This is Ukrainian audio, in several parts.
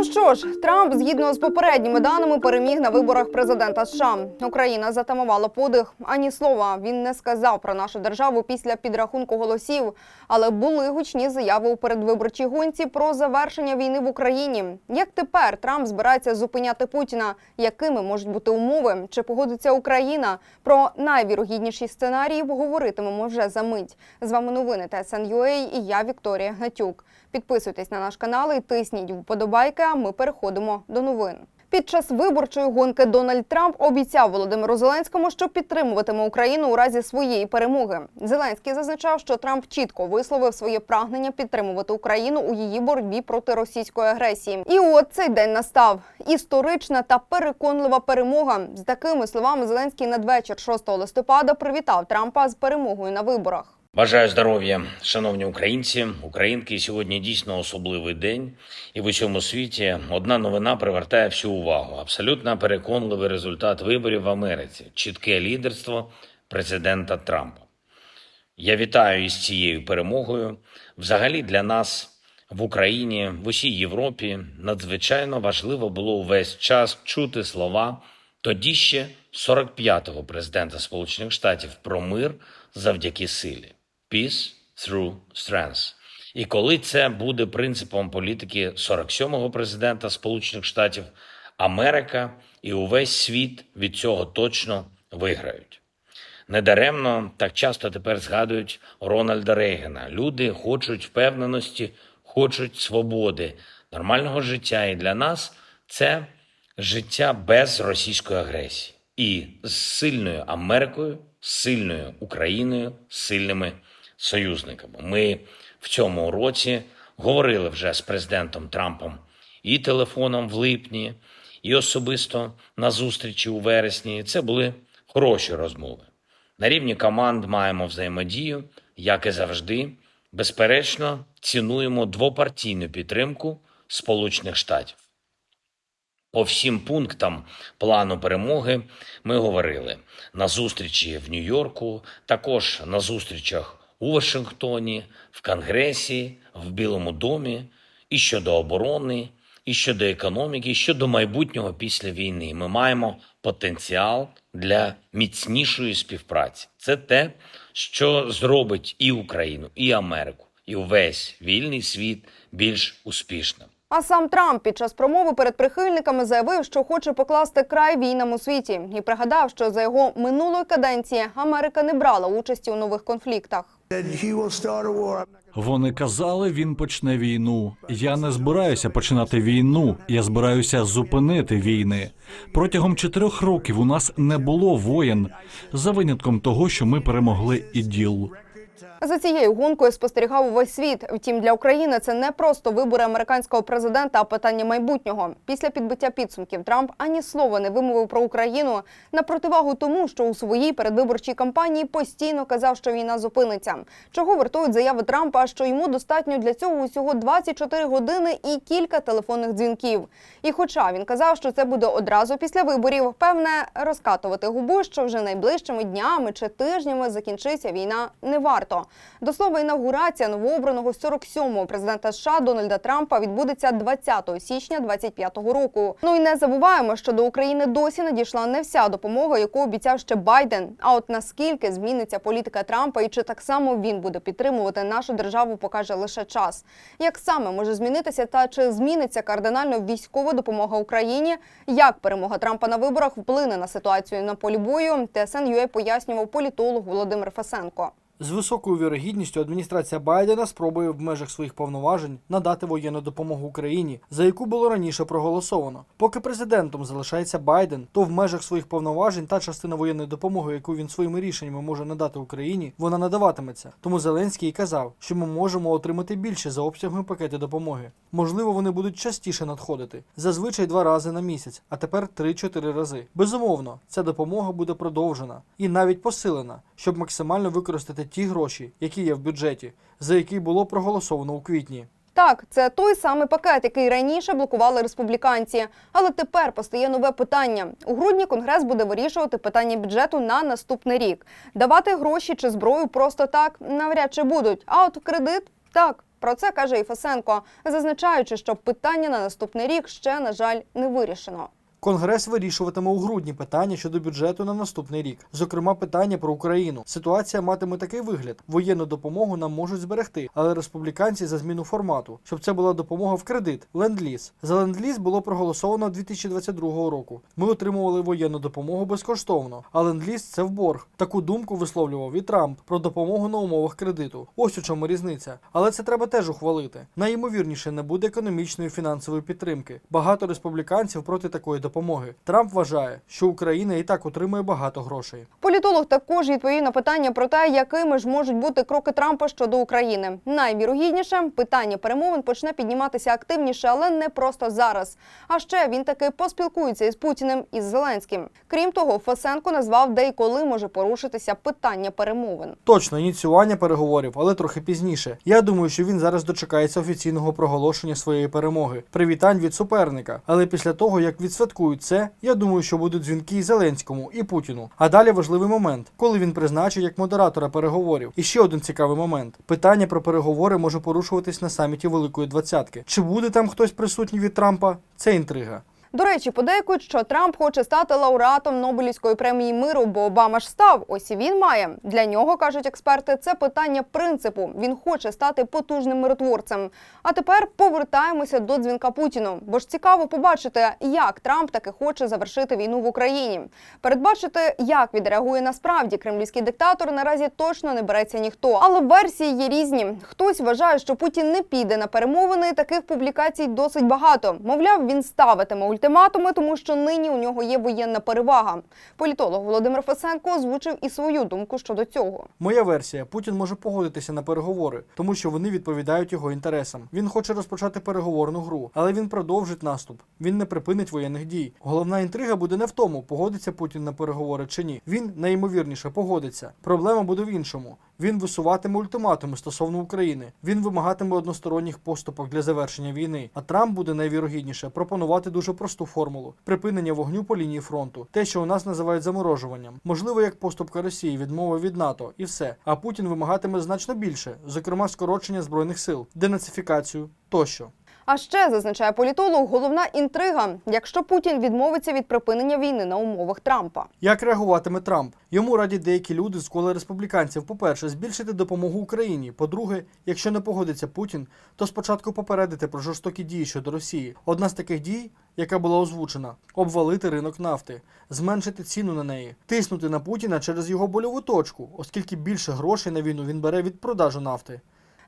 Ну що ж, Трамп, згідно з попередніми даними, переміг на виборах президента США. Україна затамувала подих. Ані слова він не сказав про нашу державу після підрахунку голосів. Але були гучні заяви у передвиборчій гонці про завершення війни в Україні. Як тепер Трамп збирається зупиняти Путіна? Якими можуть бути умови? Чи погодиться Україна? Про найвірогідніші сценарії говоритимемо вже за мить. З вами новини ТСН.UA і я Вікторія Гнатюк. Підписуйтесь на наш канал і тисніть вподобайки. А ми переходимо до новин. Під час виборчої гонки Дональд Трамп обіцяв Володимиру Зеленському, що підтримуватиме Україну у разі своєї перемоги. Зеленський зазначав, що Трамп чітко висловив своє прагнення підтримувати Україну у її боротьбі проти російської агресії. І от цей день настав історична та переконлива перемога. З такими словами Зеленський надвечір 6 листопада привітав Трампа з перемогою на виборах. Бажаю здоров'я, шановні українці, українки. Сьогодні дійсно особливий день, і в усьому світі одна новина привертає всю увагу. Абсолютно переконливий результат виборів в Америці, чітке лідерство президента Трампа. Я вітаю із цією перемогою. Взагалі для нас в Україні, в усій Європі надзвичайно важливо було увесь час чути слова тоді ще 45-го президента Сполучених Штатів про мир завдяки силі. Peace through strength. І коли це буде принципом політики 47-го президента Сполучених Штатів, Америка і увесь світ від цього точно виграють. Недаремно так часто тепер згадують Рональда Рейгана. Люди хочуть впевненості, хочуть свободи, нормального життя. І для нас це життя без російської агресії і з сильною Америкою, сильною Україною, сильними союзниками. Ми в цьому році говорили вже з президентом Трампом і телефоном в липні, і особисто на зустрічі у вересні. Це були хороші розмови. На рівні команд маємо взаємодію, як і завжди. Безперечно, цінуємо двопартійну підтримку Сполучених Штатів. По всім пунктам плану перемоги ми говорили на зустрічі в Нью-Йорку, також на зустрічах у Вашингтоні, в Конгресі, в Білому домі, і щодо оборони, і щодо економіки, і щодо майбутнього після війни. Ми маємо потенціал для міцнішої співпраці. Це те, що зробить і Україну, і Америку, і увесь вільний світ більш успішним. А сам Трамп під час промови перед прихильниками заявив, що хоче покласти край війнам у світі, і пригадав, що за його минулої каденції Америка не брала участі у нових конфліктах. Вони казали, він почне війну. Я не збираюся починати війну. Я збираюся зупинити війни. Протягом чотирьох років у нас не було воєн за винятком того, що ми перемогли іділ. За цією гонкою спостерігав увесь світ. Втім, для України це не просто вибори американського президента, а питання майбутнього. Після підбиття підсумків Трамп ані слова не вимовив про Україну на противагу тому, що у своїй передвиборчій кампанії постійно казав, що війна зупиниться. Чого вартують заяви Трампа, що йому достатньо для цього усього 24 години і кілька телефонних дзвінків. І хоча він казав, що це буде одразу після виборів, певне розкатувати губу, що вже найближчими днями чи тижнями закінчиться війна, не варто. До слова, інавгурація новообраного 47-го президента США Дональда Трампа відбудеться 20 січня 25-го року. Ну і не забуваємо, що до України досі надійшла не вся допомога, яку обіцяв ще Байден. А от наскільки зміниться політика Трампа і чи так само він буде підтримувати нашу державу, покаже лише час. Як саме може змінитися та чи зміниться кардинально військова допомога Україні? Як перемога Трампа на виборах вплине на ситуацію на полі бою? ТСН.UA пояснював політолог Володимир Фасенко. З високою вірогідністю адміністрація Байдена спробує в межах своїх повноважень надати воєнну допомогу Україні, за яку було раніше проголосовано. Поки президентом залишається Байден, то в межах своїх повноважень та частина воєнної допомоги, яку він своїми рішеннями може надати Україні, вона надаватиметься. Тому Зеленський казав, що ми можемо отримати більше за обсягами пакети допомоги. Можливо, вони будуть частіше надходити, зазвичай два рази на місяць, а тепер 3-4 рази. Безумовно, ця допомога буде продовжена і навіть посилена, щоб максимально використати ті гроші, які є в бюджеті, за які було проголосовано у квітні. Так, це той самий пакет, який раніше блокували республіканці. Але тепер постає нове питання. У грудні конгрес буде вирішувати питання бюджету на наступний рік. Давати гроші чи зброю просто так навряд чи будуть. А от кредит так. Про це каже і Фесенко, зазначаючи, що питання на наступний рік ще на жаль не вирішено. Конгрес вирішуватиме у грудні питання щодо бюджету на наступний рік, зокрема питання про Україну. Ситуація матиме такий вигляд: воєнну допомогу нам можуть зберегти, але республіканці за зміну формату, щоб це була допомога в кредит, ленд-ліз. За ленд-ліз було проголосовано 2022 року. Ми отримували воєнну допомогу безкоштовно, а ленд-ліз – це в борг. Таку думку висловлював і Трамп про допомогу на умовах кредиту. Ось у чому різниця. Але це треба теж ухвалити. Найімовірніше не буде економічної фінансової підтримки. Багато республіканців проти такої допомоги. Трамп вважає, що Україна і так отримує багато грошей. Політолог також відповів на питання про те, якими ж можуть бути кроки Трампа щодо України. Найвірогідніше питання перемовин почне підніматися активніше, але не просто зараз. А ще він таки поспілкується із Путіним і з Зеленським. Крім того, Фесенко назвав, де і коли може порушитися питання перемовин. Точно ініціювання переговорів, але трохи пізніше. Я думаю, що він зараз дочекається офіційного проголошення своєї перемоги. Привітань від суперника. Але після того, як відсвяткують це, я думаю, що будуть дзвінки і Зеленському і Путіну. А далі важливий момент, коли він призначить як модератора переговорів. І ще один цікавий момент: питання про переговори може порушуватись на саміті Великої Двадцятки. Чи буде там хтось присутній від Трампа? Це інтрига. До речі, подейкують, що Трамп хоче стати лауреатом Нобелівської премії миру, бо Обама ж став. Ось і він має. Для нього кажуть експерти, це питання принципу. Він хоче стати потужним миротворцем. А тепер повертаємося до дзвінка Путіну. Бо ж цікаво побачити, як Трамп таки хоче завершити війну в Україні. Передбачити, як відреагує насправді кремлівський диктатор, наразі точно не береться ніхто. Але версії є різні. Хтось вважає, що Путін не піде на перемовини. Таких публікацій досить багато. Мовляв, він ставитиме ультиматуми, тому що нині у нього є воєнна перевага. Політолог Володимир Фесенко озвучив і свою думку щодо цього. Моя версія: Путін може погодитися на переговори, тому що вони відповідають його інтересам. Він хоче розпочати переговорну гру, але він продовжить наступ. Він не припинить воєнних дій. Головна інтрига буде не в тому, погодиться Путін на переговори чи ні. Він найімовірніше погодиться. Проблема буде в іншому. Він висуватиме ультиматуми стосовно України. Він вимагатиме односторонніх поступок для завершення війни. А Трамп буде найвірогідніше пропонувати дуже просту формулу: припинення вогню по лінії фронту, те, що у нас називають заморожуванням. Можливо, як поступка Росії, відмова від НАТО, і все. А Путін вимагатиме значно більше, зокрема скорочення збройних сил, денацифікацію тощо. А ще зазначає політолог, головна інтрига, якщо Путін відмовиться від припинення війни на умовах Трампа. Як реагуватиме Трамп? Йому радять деякі люди з кола республіканців. По-перше, збільшити допомогу Україні. По-друге, якщо не погодиться Путін, то спочатку попередити про жорстокі дії щодо Росії. Одна з таких дій, яка була озвучена, обвалити ринок нафти, зменшити ціну на неї, тиснути на Путіна через його больову точку, оскільки більше грошей на війну він бере від продажу нафти.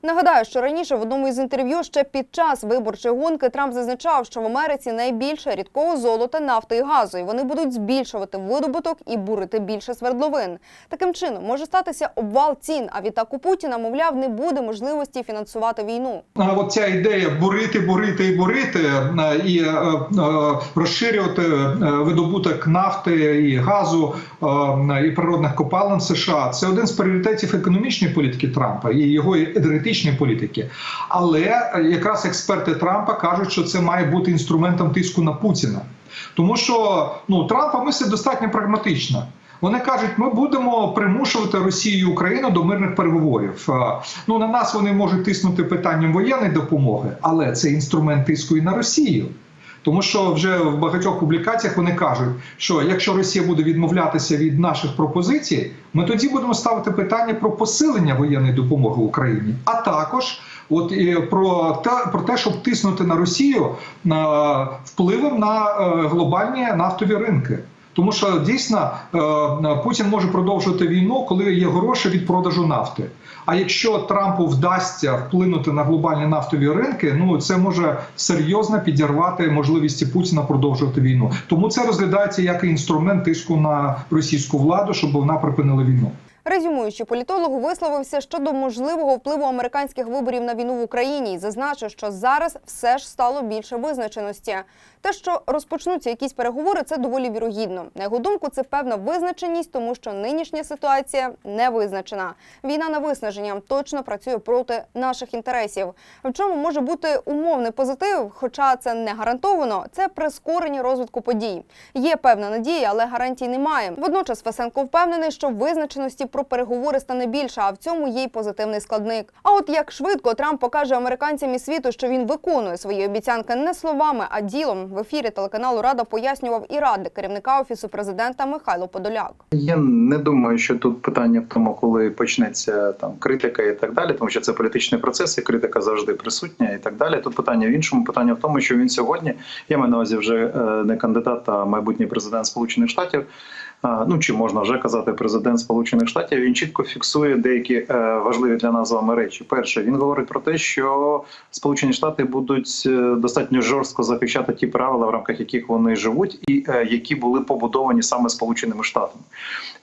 Нагадаю, що раніше в одному із інтерв'ю ще під час виборчої гонки Трамп зазначав, що в Америці найбільше рідкого золота, нафти і газу, і вони будуть збільшувати видобуток і бурити більше свердловин. Таким чином може статися обвал цін. А відтак у Путіна, мовляв, не буде можливості фінансувати війну. А от ця ідея бурити, бурити і бурити е, і е, е, розширювати видобуток нафти і газу і природних копалин США це один з пріоритетів економічної політики Трампа і його енергетичної політики. Але якраз експерти Трампа кажуть, що це має бути інструментом тиску на Путіна, тому що ну Трампа мислить достатньо прагматично. Вони кажуть, ми будемо примушувати Росію і Україну до мирних переговорів. Е, Ну на нас вони можуть тиснути питанням воєнної допомоги, але це інструмент тиску і на Росію. Тому що вже в багатьох публікаціях вони кажуть, що якщо Росія буде відмовлятися від наших пропозицій, ми тоді будемо ставити питання про посилення воєнної допомоги Україні, а також от і про те, про те, щоб тиснути на Росію на впливом на е, глобальні нафтові ринки. Тому що дійсно е, Путін може продовжувати війну, коли є гроші від продажу нафти. А якщо Трампу вдасться вплинути на глобальні нафтові ринки, ну це може серйозно підірвати можливості Путіна продовжувати війну. Тому це розглядається як інструмент тиску на російську владу, щоб вона припинила війну. Резюмуючи, політолог висловився щодо можливого впливу американських виборів на війну в Україні і зазначив, що зараз все ж стало більше визначеності. Те, що розпочнуться якісь переговори, це доволі вірогідно. На його думку, це певна визначеність, тому що нинішня ситуація не визначена. Війна на виснаження точно працює проти наших інтересів. В чому може бути умовний позитив, хоча це не гарантовано, це прискорення розвитку подій. Є певна надія, але гарантій немає. Водночас Фесенко впевнений, що визначеності про переговори стане більше, а в цьому є й позитивний складник. А от як швидко Трамп покаже американцям і світу, що він виконує свої обіцянки не словами, а ділом в ефірі телеканалу Рада пояснював і радник керівника офісу президента Михайло Подоляк. Я не думаю, що тут питання в тому, коли почнеться там критика і так далі, тому що це політичний процес, і критика завжди присутня і так далі. Тут питання в іншому. Питання в тому, що він сьогодні, я маю на увазі вже е, не кандидат, а майбутній президент Сполучених Штатів. Ну чи можна вже казати президент Сполучених Штатів? Він чітко фіксує деякі е, важливі для нас з вами речі. Перше, він говорить про те, що Сполучені Штати будуть е, достатньо жорстко захищати ті правила, в рамках яких вони живуть, і е, які були побудовані саме Сполученими Штатами.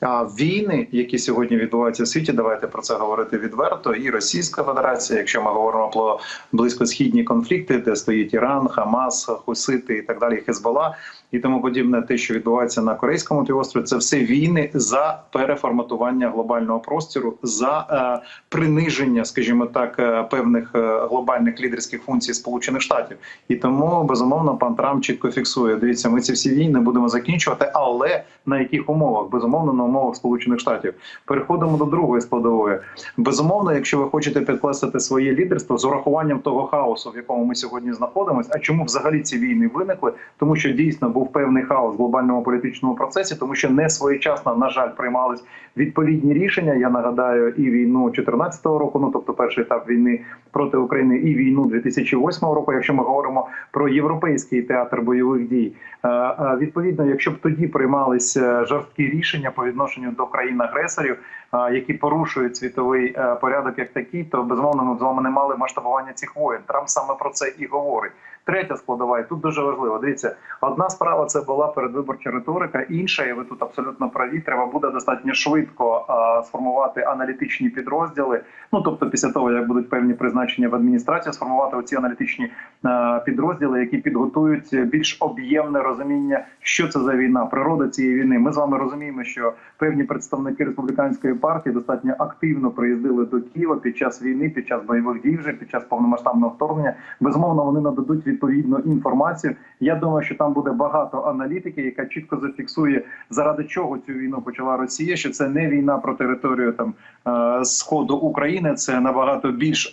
А війни, які сьогодні відбуваються в світі, давайте про це говорити відверто. І Російська Федерація, якщо ми говоримо про близькосхідні конфлікти, де стоїть Іран, Хамас, Хусити і так далі, Хезбола і тому подібне, те, що відбувається на корейському півострові, це все війни за переформатування глобального простору, за е, приниження, скажімо так, е, певних е, глобальних лідерських функцій Сполучених Штатів. І тому безумовно пан Трамп чітко фіксує. Дивіться, ми ці всі війни будемо закінчувати, але на яких умовах? Безумовно, на умовах Сполучених Штатів. Переходимо до другої складової. Безумовно, якщо ви хочете підкреслити своє лідерство з урахуванням того хаосу, в якому ми сьогодні знаходимося, а чому взагалі ці війни виникли? Тому що дійсно був певний хаос в глобальному політичному процесі, тому що не своєчасно, на жаль, приймались відповідні рішення. Я нагадаю, і війну 2014 року, ну тобто перший етап війни проти України, і війну 2008 року. Якщо ми говоримо про європейський театр бойових дій, Е, е, відповідно, якщо б тоді приймалися жорсткі рішення по відношенню до країн-агресорів, е, які порушують світовий порядок як такий, то безумовно ми з вами не мали масштабування цих воєн. Трамп саме про це і говорить. Третя складова, і тут дуже важливо. Дивіться, одна справа це була передвиборча риторика, інша, і ви тут абсолютно праві. Треба буде достатньо швидко а, сформувати аналітичні підрозділи. Ну тобто, після того як будуть певні призначення в адміністрацію, сформувати оці аналітичні а, підрозділи, які підготують більш об'ємне розуміння, що це за війна, природа цієї війни. Ми з вами розуміємо, що певні представники республіканської партії достатньо активно приїздили до Києва під час війни, під час бойових дій, вже під час повномасштабного вторгнення. Безумовно, вони нададуть відповідну інформацію. Я думаю, що там буде багато аналітики, яка чітко зафіксує заради чого цю війну почала Росія. Що це не війна про територію там е, сходу України, це набагато більш, е,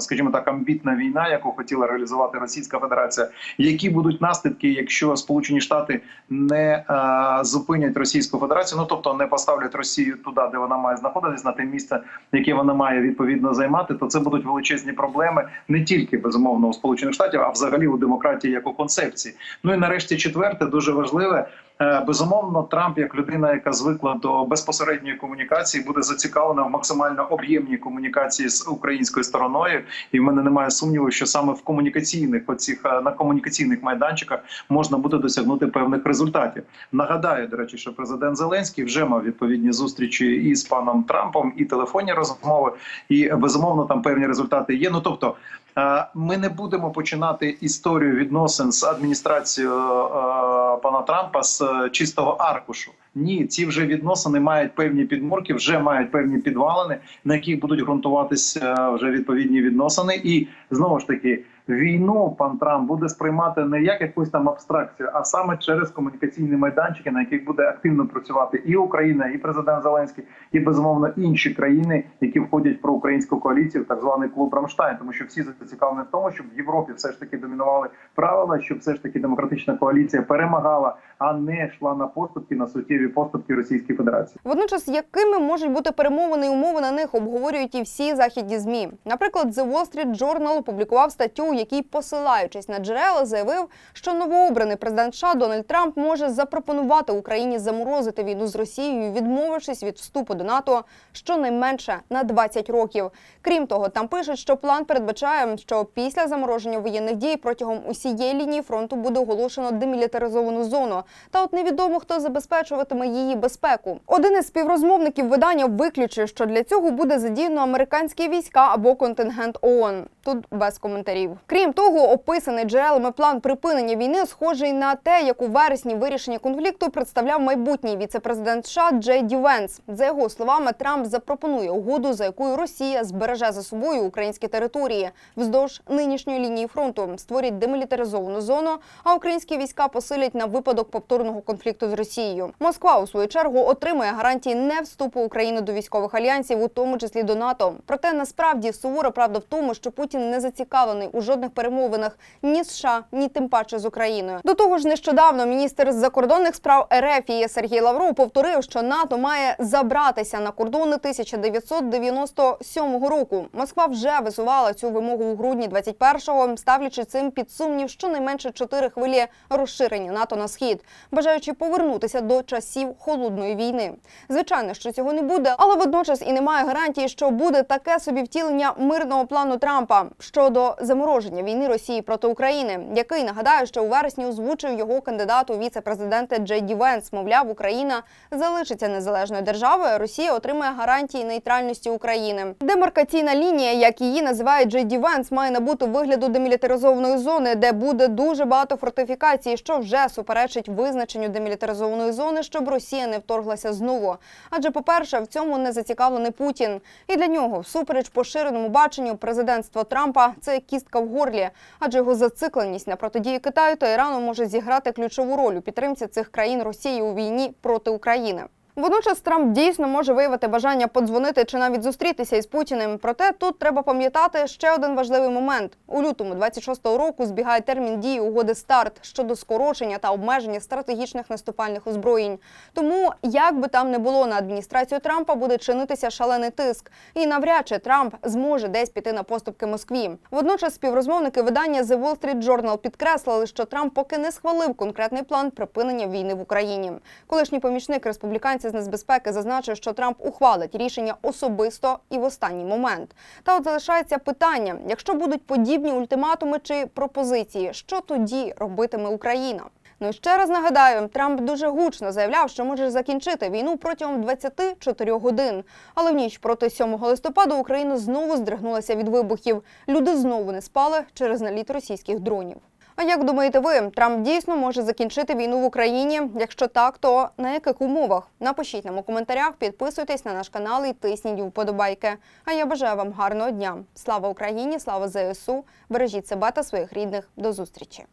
скажімо так, амбітна війна, яку хотіла реалізувати Російська Федерація. Які будуть наслідки, якщо Сполучені Штати не е, зупинять Російську Федерацію, ну тобто не поставлять Росію туди, де вона має знаходитись, на те місце, яке вона має відповідно займати, то це будуть величезні проблеми не тільки безумовно у Сполучених Штатів, а взагалі у демократії як у концепції. Ну і нарешті четверте, дуже важливе. Е, Безумовно, Трамп, як людина, яка звикла до безпосередньої комунікації, буде зацікавлена в максимально об'ємній комунікації з українською стороною. І в мене немає сумніву, що саме в комунікаційних оцих е, на комунікаційних майданчиках можна буде досягнути певних результатів. Нагадаю, до речі, що президент Зеленський вже мав відповідні зустрічі і з паном Трампом, і телефонні розмови. І безумовно там певні результати є. Ну тобто. Е, Ми не будемо починати історію відносин з адміністрацією е, пана Трампа з е, чистого аркушу. Ні, ці вже відносини мають певні підмурки, вже мають певні підвалини, на яких будуть ґрунтуватися вже відповідні відносини. І знову ж таки, війну пан Трамп буде сприймати не як якусь там абстракцію, а саме через комунікаційні майданчики, на яких буде активно працювати і Україна, і президент Зеленський, і безумовно інші країни, які входять в проукраїнську коаліцію, так званий клуб Рамштайн, тому що всі зацікавлені в тому, щоб в Європі все ж таки домінували правила, щоб все ж таки демократична коаліція перемагала, а не йшла на поступки на суттєві поступки Російської Федерації. Водночас, якими можуть бути перемовини і умови на них, обговорюють і всі західні змі. Наприклад, The Wall Street Journal опублікував статтю, у якій, посилаючись на джерела, заявив, що новообраний президент США Дональд Трамп може запропонувати Україні заморозити війну з Росією, відмовившись від вступу до НАТО щонайменше на 20 років. Крім того, там пишуть, що план передбачає, що після замороження воєнних дій протягом усієї лінії фронту буде оголошено демілітаризовану зону. Та от невідомо хто забезпечуватиме її безпеку. Один із співрозмовників видання виключив, що для цього буде задіяно американські війська або контингент ООН. Тут без коментарів. Крім того, описаний джерелами план припинення війни схожий на те, як у вересні вирішення конфлікту представляв майбутній віце-президент США Джей Ді Венс. За його словами, Трамп запропонує угоду, за якою Росія збереже за собою українські території вздовж нинішньої лінії фронту, створять демілітаризовану зону, а українські війська посилять на випадок повторного конфлікту з Росією. Москва у свою чергу отримує гарантії не вступу України до військових альянсів, у тому числі до НАТО. Проте насправді сувора правда в тому, що Путін не зацікавлений у жодних перемовинах ні США, ні тим паче з Україною. До того ж, нещодавно міністр закордонних справ РФ Сергій Лавров повторив, що НАТО має забратися на кордони 1997 року. Москва вже висувала цю вимогу у грудні 21-го, ставлячи цим під сумнів щонайменше чотири хвилі розширення НАТО на схід, бажаючи повернутися до часів холодної війни. Звичайно, що цього не буде, але водночас і немає гарантії, що буде таке собі втілення мирного плану Трампа щодо замороження війни Росії проти України, який нагадаю, що у вересні озвучив його кандидат у віце-президенти Джей Ді Венс. Мовляв, Україна залишиться незалежною державою. Росія отримає гарантії нейтральності України. Демаркаційна лінія, як її називає Джей Ді Венс, має набути вигляду демілітаризованої зони, де буде дуже багато фортифікацій, що вже суперечить визначенню демілітаризованої зони, щоб Росія не вторглася знову. Адже, по-перше, в цьому не зацікавлений Путін, і для нього, всупереч поширеному баченню, президентство Трампа це кістка в горлі, адже його зацикленість на протидії Китаю та Ірану може зіграти ключову роль у підтримці цих країн Росії у війні проти України. Водночас Трамп дійсно може виявити бажання подзвонити чи навіть зустрітися із Путіним. Проте тут треба пам'ятати ще один важливий момент: у лютому 26-го року збігає термін дії угоди старт щодо скорочення та обмеження стратегічних наступальних озброєнь. Тому, як би там не було на адміністрацію Трампа, буде чинитися шалений тиск, і навряд чи Трамп зможе десь піти на поступки Москві. Водночас співрозмовники видання The Wall Street Journal підкреслили, що Трамп поки не схвалив конкретний план припинення війни в Україні. Колишній помічник республіканців з нацбезпеки зазначив, що Трамп ухвалить рішення особисто і в останній момент. Та от залишається питання: якщо будуть подібні ультиматуми чи пропозиції, що тоді робитиме Україна? Ну ще раз нагадаю, Трамп дуже гучно заявляв, що може закінчити війну протягом 24 годин. Але в ніч проти 7 листопада Україна знову здригнулася від вибухів. Люди знову не спали через наліт російських дронів. А як думаєте ви, Трамп дійсно може закінчити війну в Україні? Якщо так, то на яких умовах? Напишіть нам у коментарях, підписуйтесь на наш канал і тисніть вподобайки. А я бажаю вам гарного дня. Слава Україні! Слава ЗСУ! Бережіть себе та своїх рідних. До зустрічі!